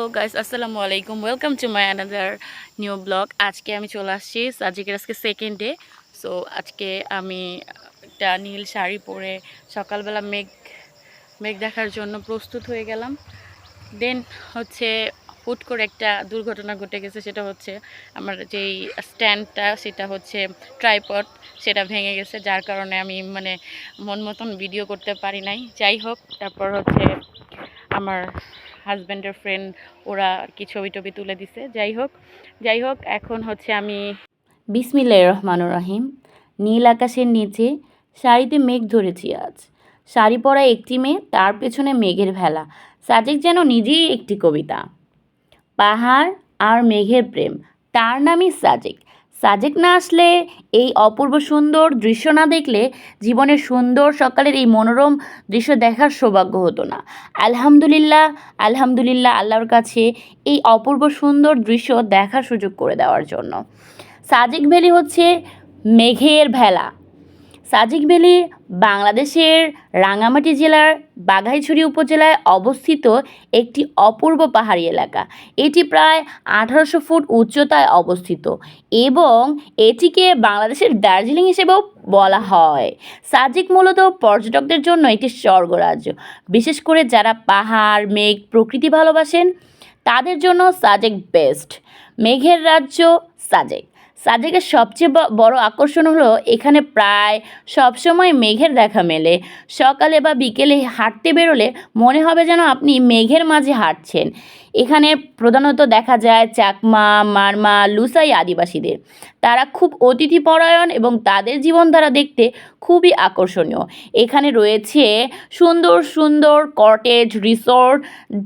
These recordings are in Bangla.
তো গাইস আসসালামু আলাইকুম। Welcome to my another new blog আজকে আমি চলে আসছি সাজিকের আজকে সেকেন্ড ডে সো আজকে আমি একটা নীল শাড়ি পরে সকালবেলা মেঘ মেঘ দেখার জন্য প্রস্তুত হয়ে গেলাম। দেন হচ্ছে হুট করে একটা দুর্ঘটনা ঘটে গেছে, সেটা হচ্ছে আমার যেই স্ট্যান্ডটা সেটা হচ্ছে ট্রাইপড সেটা ভেঙে গেছে। যার কারণে আমি মানে মন মতন ভিডিও করতে পারি নাই। যাই হোক, তারপর হচ্ছে আমার হাজব্যান্ডের ফ্রেন্ড ওরা আর কি ছবি টবি তুলে দিছে। যাই হোক যাই হোক, এখন হচ্ছে আমি বিসমিল্লাহ রহমানুর রহিম। নীল আকাশের নিচে শাড়িতে মেঘ ধরেছি আজ। শাড়ি পরা একটি মেয়ে, তার পেছনে মেঘের ভেলা। সাজেক যেন নিজেই একটি কবিতা। পাহাড় আর মেঘের প্রেম, তার নামই সাজেক। সাজেক না আসলে এই অপূর্ব সুন্দর দৃশ্য না দেখলে জীবনের সুন্দর সকালের এই মনোরম দৃশ্য দেখার সৌভাগ্য হতো না। আলহামদুলিল্লাহ আলহামদুলিল্লাহ আল্লাহর কাছে এই অপূর্ব সুন্দর দৃশ্য দেখার সুযোগ করে দেওয়ার জন্য। সাজেক ভ্যালি হচ্ছে মেঘের ভেলা। সাজেক ভ্যালি বাংলাদেশের রাঙামাটি জেলার বাঘাইছড়ি উপজেলায় অবস্থিত একটি অপূর্ব পাহাড়ি এলাকা। এটি প্রায় আঠারোশো ফুট উচ্চতায় অবস্থিত এবং এটিকে বাংলাদেশের দার্জিলিং হিসেবেও বলা হয়। সাজেক মূলত পর্যটকদের জন্য একটি স্বর্গরাজ্য। বিশেষ করে যারা পাহাড়, মেঘ, প্রকৃতি ভালোবাসেন, তাদের জন্য সাজেক বেস্ট। মেঘের রাজ্য সাজেক। সাজেকের সবচেয়ে বড় আকর্ষণ হলো এখানে প্রায় সবসময় মেঘের দেখা মেলে। সকালে বা বিকেলে হাঁটতে বেরোলে মনে হবে যেন আপনি মেঘের মাঝে হাঁটছেন। এখানে প্রধানত দেখা যায় চাকমা, মারমা, লুসাই আদিবাসীদের। তারা খুব অতিথিপরায়ণ এবং তাদের জীবনধারা দেখতে খুবই আকর্ষণীয়। এখানে রয়েছে সুন্দর সুন্দর কটেজ, রিসোর্ট,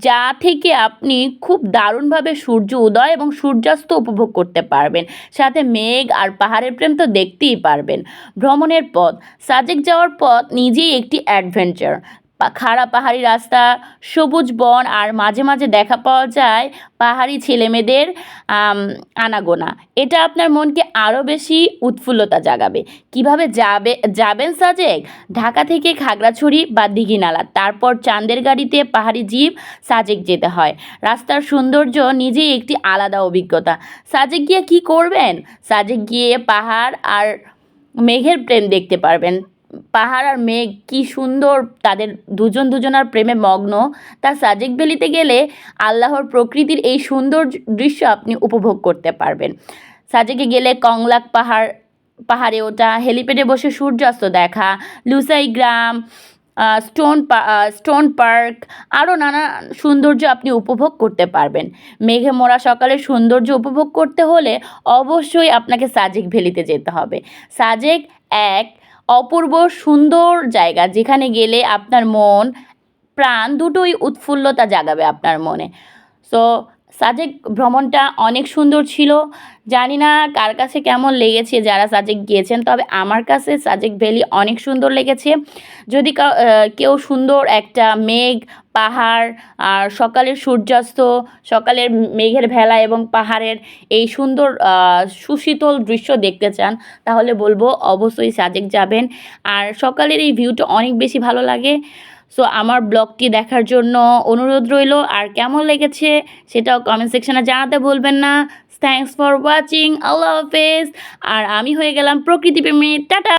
যা থেকে আপনি খুব দারুণভাবে সূর্য উদয় এবং সূর্যাস্ত উপভোগ করতে পারবেন। সাথে মেঘ আর পাহাড়ের প্রেম তো দেখতেই পারবেন। ভ্রমণের পথ, সাজেক যাওয়ার পথ নিজেই একটি অ্যাডভেঞ্চার খাড়া পাহাড়ি রাস্তা, সবুজ বন আর মাঝে মাঝে দেখা পাওয়া যায় পাহাড়ি ছেলেমেয়েদের আনাগোনা। এটা আপনার মনকে আরও বেশি উৎফুল্লতা জাগাবে। কীভাবে যাবে, যাবেন সাজেক? ঢাকা থেকে খাগড়াছড়ি বা দিঘিনালা। তারপর চাঁদের গাড়িতে পাহাড়ি জীব সাজেক যেতে হয়। রাস্তার সৌন্দর্য নিজেই একটি আলাদা অভিজ্ঞতা। সাজেক গিয়ে কী করবেন? সাজেক গিয়ে পাহাড় আর মেঘের প্রেম দেখতে পারবেন। পাহাড় আর মেঘ, কি সুন্দর তাদের দুজন দুজনার প্রেমে মগ্ন। তা সাজেক ভ্যালিতে গেলে আল্লাহর প্রকৃতির এই সুন্দর দৃশ্য আপনি উপভোগ করতে পারবেন। সাজেকে গেলে কংলাক পাহাড়, পাহাড়ে ওঠা, হেলিপ্যাডে বসে সূর্যাস্ত দেখা, লুসাই গ্রাম স্টোন স্টোন পার্ক, আরও নানা সৌন্দর্য আপনি উপভোগ করতে পারবেন। মেঘে মোড়া সকালের সৌন্দর্য উপভোগ করতে হলে অবশ্যই আপনাকে সাজেক ভ্যালিতে যেতে হবে। সাজেক এক অপূর্ব সুন্দর জায়গা যেখানে গেলে আপনার মন প্রাণ দুটোই উৎফুল্লতা জাগাবে আপনার মনে। সো সাজেক ভ্রমণটা অনেক সুন্দর ছিল। জানি না কার কাছে কেমন লেগেছে যারা সাজেক গিয়েছেন, তবে আমার কাছে সাজেক ভ্যালি অনেক সুন্দর লেগেছে। যদি কেউ সুন্দর একটা মেঘ, পাহাড় আর সকালের সূর্যাস্ত, সকালের মেঘের ভেলা এবং পাহাড়ের এই সুন্দর সুশীতল দৃশ্য দেখতে চান, তাহলে বলব অবশ্যই সাজেক যাবেন। আর সকালের এই ভিউটা অনেক বেশি ভালো লাগে। সো আমার ব্লগটি দেখার জন্য অনুরোধ রইল। আর কেমন লেগেছে সেটাও কমেন্ট সেকশনে জানাতে ভুলবেন না। থ্যাংকস ফর ওয়াচিং আল্লাহ হাফেজ। আর আমি হয়ে গেলাম প্রকৃতি প্রেমী টাটা!